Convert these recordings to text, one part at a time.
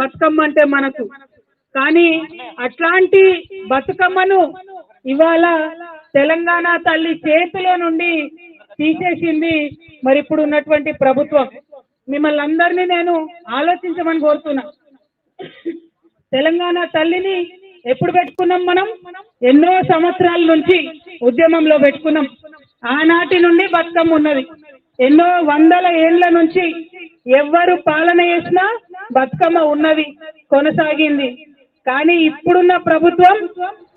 బతుకమ్మ అంటే మనకు కానీ అట్లాంటి బతుకమ్మను ఇవాళ తెలంగాణ తల్లి చేతిలో నుండి తీసేసింది మరి ఇప్పుడు ఉన్నటువంటి ప్రభుత్వం. మిమ్మల్ని అందరినీ నేను ఆలోచించమని కోరుతున్నా. తెలంగాణ తల్లిని ఎప్పుడు పెట్టుకున్నాం మనం? ఎన్నో సంవత్సరాల నుంచి ఉద్యమంలో పెట్టుకున్నాం. ఆనాటి నుండి బతుకమ్మ ఉన్నది. ఎన్నో వందల ఏళ్ళ నుంచి ఎవ్వరు పాలన చేసినా బతుకమ్మ ఉన్నది కొనసాగింది. కానీ ఇప్పుడున్న ప్రభుత్వం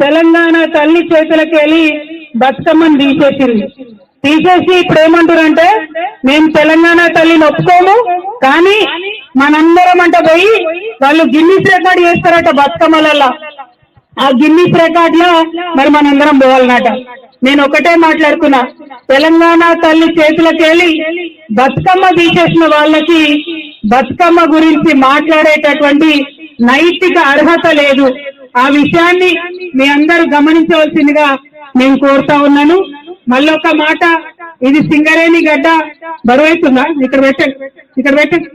తెలంగాణ తల్లి చేతులకు వెళ్ళి తీసేసింది. తీసేసి ఇప్పుడు ఏమంటారంటే మేము తెలంగాణ తల్లిని ఒప్పుకోము కానీ మనందరం అంట పోయి వాళ్ళు గిన్నీస్ రికార్డ్ చేస్తారట బతుకమ్మలలో ఆ గిన్నీస్ రికార్డ్లో మరి మనందరం పోవాలన్నట నేను ఒకటే మాట్లాడుకున్నా తెలంగాణ తల్లి చేతులకెళ్ళి బతుకమ్మ తీసేసిన వాళ్ళకి బతుకమ్మ గురించి మాట్లాడేటటువంటి నైతిక అర్హత లేదు. ఆ విషయాన్ని మీ అందరూ గమనించవలసిందిగా నేను కోరుతా ఉన్నాను. మళ్ళొక మాట ఇది సింగరేణి గడ్డ. బరువైతుందా? ఇక్కడ పెట్టండి. ఇక్కడ పెట్టండి.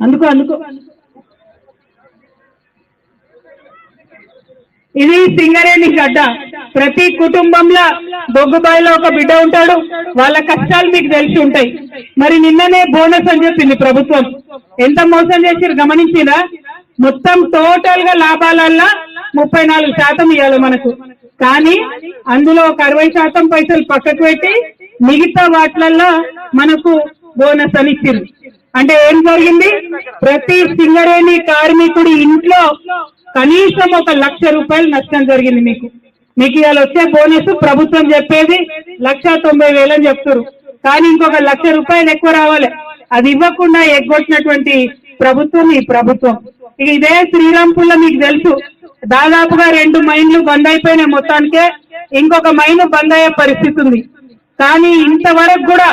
అందుకో అందుకో. ఇది సింగరేణి గడ్డ. ప్రతి కుటుంబంలో బొగ్గుబాయిలో ఒక బిడ్డ ఉంటాడు. వాళ్ళ కష్టాలు మీకు తెలిసి ఉంటాయి. మరి నిన్ననే బోనస్ అని చెప్పింది ప్రభుత్వం. ఎంత మోసం చేసిరు గమనించినా? మొత్తం టోటల్గా లాభాలల్లా ముప్పై నాలుగు శాతం ఇవ్వాలి మనకు. కానీ అందులో ఒక అరవై శాతం పైసలు పక్కకు పెట్టి మిగతా వాటిలల్లో మనకు బోనస్ అని ఇచ్చింది అంటే ఏం జరిగింది? ప్రతి సింగరేణి కార్మికుడి ఇంట్లో కనీసం ఒక లక్ష రూపాయలు నష్టం జరిగింది మీకు. మీకు ఇవాళ వచ్చే బోనస్ ప్రభుత్వం చెప్పేది లక్ష తొంభై వేలు అని చెప్తారు కానీ ఇంకొక లక్ష రూపాయలు ఎక్కువ రావాలి. అది ఇవ్వకుండా ఎగ్గొట్టినటువంటి ప్రభుత్వం ఈ ప్రభుత్వం. ఇక ఇదే శ్రీరాంపూర్లో మీకు తెలుసు. దాదాపుగా రెండు మైన్లు బంద్ అయిపోయినాయి మొత్తానికే. ఇంకొక మైన్ బంద్ అయ్యే పరిస్థితి ఉంది. కానీ ఇంతవరకు కూడా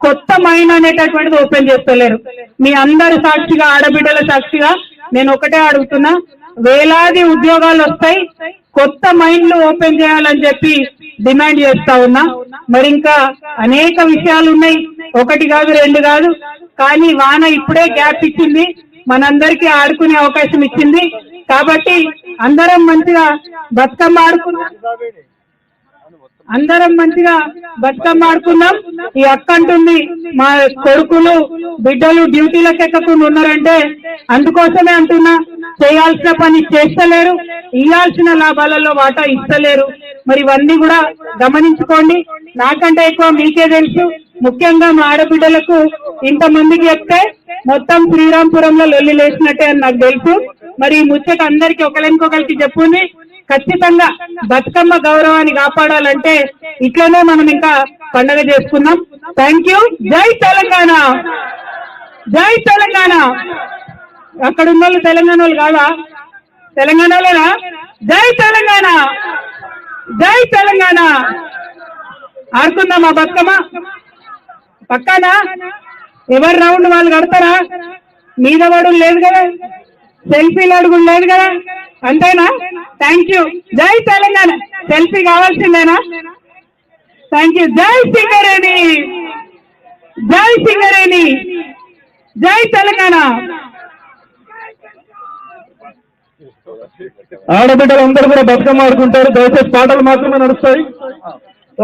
కొత్త మైన్ అనేటటువంటిది ఓపెన్ చేస్తలేరు. మీ అందరి సాక్షిగా ఆడబిడ్డల సాక్షిగా నేను ఒకటే అడుగుతున్నా. వేలాది ఉద్యోగాలు వస్తాయి. కొత్త మైండ్లు ఓపెన్ చేయాలని చెప్పి డిమాండ్ చేస్తా ఉన్నా. మరి ఇంకా అనేక విషయాలు ఉన్నాయి ఒకటి కాదు రెండు కాదు. కానీ వాన ఇప్పుడే గ్యాప్ ఇచ్చింది. మనందరికీ ఆడుకునే అవకాశం ఇచ్చింది. కాబట్టి అందరం మంచిగా బతుకమ్మ ఆడుకున్నాం. అందరం మంచిగా బతుకమ్మ ఆడుకుందాం ఈ అక్క అంటుంది మా కొడుకులు బిడ్డలు డ్యూటీలకు ఎక్కకుండా ఉన్నారంటే అందుకోసమే అంటున్నా. చేయాల్సిన పని చేస్తలేరు. ఇవ్వాల్సిన లాభాలలో వాటా ఇస్తలేరు. మరి ఇవన్నీ కూడా గమనించుకోండి. నాకంటే ఎక్కువ మీకే తెలుసు. ముఖ్యంగా మా ఆడబిడ్డలకు ఇంతమందికి చెప్తే మొత్తం శ్రీరాంపురంలో లొల్లి లేచినట్టే అని నాకు తెలుసు. మరి ఈ ముచ్చట అందరికి ఒకరికొకరికి చెప్పుంది. ఖచ్చితంగా బతుకమ్మ గౌరవాన్ని కాపాడాలంటే ఇట్లనే మనం ఇంకా పండగ చేసుకుందాం. థ్యాంక్ యూ జై తెలంగాణ. జై తెలంగాణ. అక్కడ ఉన్న వాళ్ళు తెలంగాణ వాళ్ళు కాదా? తెలంగాణలోనా? జై తెలంగాణ! జై తెలంగాణ! ఆడుకుందామా బతుకమ్మ? పక్కనా? ఎవరు రౌండ్ వాళ్ళు కడతారా? మీద పడులు లేదు కదా? సెల్ఫీలు అడుగులు లేదు కదా? అంతేనా? థ్యాంక్ యూ జై తెలంగాణ. సెల్ఫీ కావాల్సిందేనా? థ్యాంక్ యూ జై సింగరేణి! జై సింగరేణి! జై తెలంగాణ! ఆడబిడ్డలు అందరూ కూడా బతుకమ్మ ఆడుకుంటారు. దయచేసి పాటలు మాత్రమే నడుస్తాయి.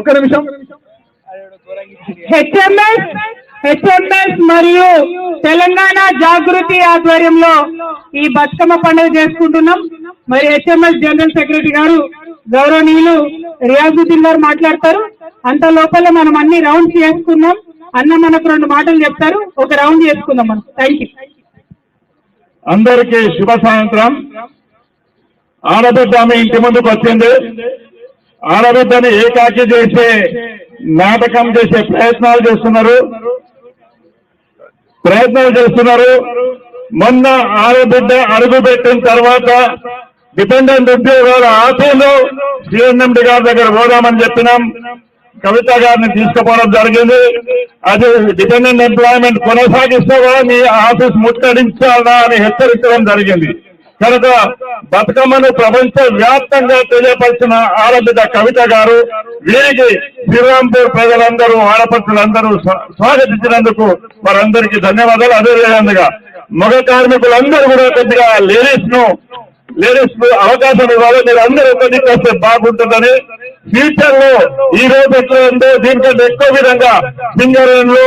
ఒక నిమిషం. హెచ్ఎంఎస్ హెచ్ఎంఎస్ మరియు తెలంగాణ జాగృతి ఆధ్వర్యంలో ఈ బతుకమ్మ పండుగ చేసుకుంటున్నాం. మరి హెచ్ఎంఎస్ జనరల్ సెక్రటరీ గారు గౌరవనీయులు రియాజుద్దీన్ గారు మాట్లాడతారు. అంత లోపల మనం అన్ని రౌండ్స్ చేసుకున్నాం. అన్న మనకు రెండు మాటలు చెప్తారు. ఒక రౌండ్ చేసుకుందాం మనం. థ్యాంక్ యూ అందరికీ శుభ సాయంత్రం. ఆడబిడ్డ ఆమె ఇంటి ముందుకు వచ్చింది. ఆడబిడ్డని ఏకాకి చేసే నాటకం చేసే ప్రయత్నాలు చేస్తున్నారు. ప్రయత్నాలు చేస్తున్నారు. మొన్న ఆడబిడ్డ అడుగు పెట్టిన తర్వాత డిపెండెంట్ ఉద్యోగాల ఆశలు సిఎన్ఎండి గారి దగ్గర పోదామని చెప్పినాం. కవిత గారిని తీసుకుపోవడం జరిగింది. అది డిపెండెంట్ ఎంప్లాయ్మెంట్ కొనసాగిస్తే కూడా మీ ఆఫీస్ ముట్టడించాలా అని హెచ్చరించడం జరిగింది. కనుక బతుకమ్మను ప్రపంచ వ్యాప్తంగా తెలియపరిచిన ఆరంభిత కవిత గారు వీరికి శ్రీరాంపూర్ ప్రజలందరూ ఆడపడుతులందరూ స్వాగతించినందుకు వారందరికీ ధన్యవాదాలు. అదేవిధంగా మగ కార్మికులందరూ కూడా కొద్దిగా లేడీస్ను లేడీస్కు అవకాశం ఇవ్వాలి. మీరు అందరూ కొద్దిగా బాగుంటుందని ఫ్యూచర్లో ఈ రోజు ఎట్లా ఉందో దీనికంటే ఎక్కువ విధంగా సింగరేణులు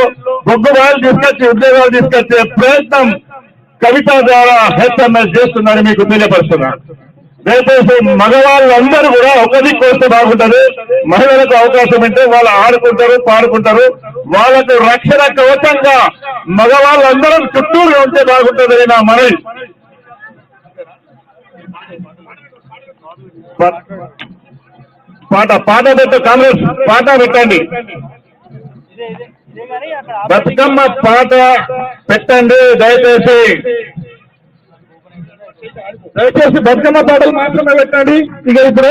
బొగ్గు వాళ్ళు తీసుకొచ్చి ఉద్యోగాలు తీసుకొచ్చే ప్రయత్నం కవిత ద్వారా హెచ్ఎంఎస్ చేస్తుందని మీకు తెలియపరుస్తున్నాను దయచేసి మగవాళ్ళందరూ కూడా ఒక దిక్కు వస్తే బాగుంటది. మహిళలకు అవకాశం ఉంటే వాళ్ళు ఆడుకుంటారు పాడుకుంటారు. వాళ్ళకు రక్షణ కవచంగా మగవాళ్ళందరూ చుట్టూరు ఉంటే బాగుంటుందని నా మనవి. పాట పాట పెట్టు కాంగ్రెస్ పాట పెట్టండి. బతుకమ్మ పాట పెట్టండి దయచేసి. దయచేసి బతుకమ్మ పాటలు మాత్రమే పెట్టండి. ఇక ఇప్పుడు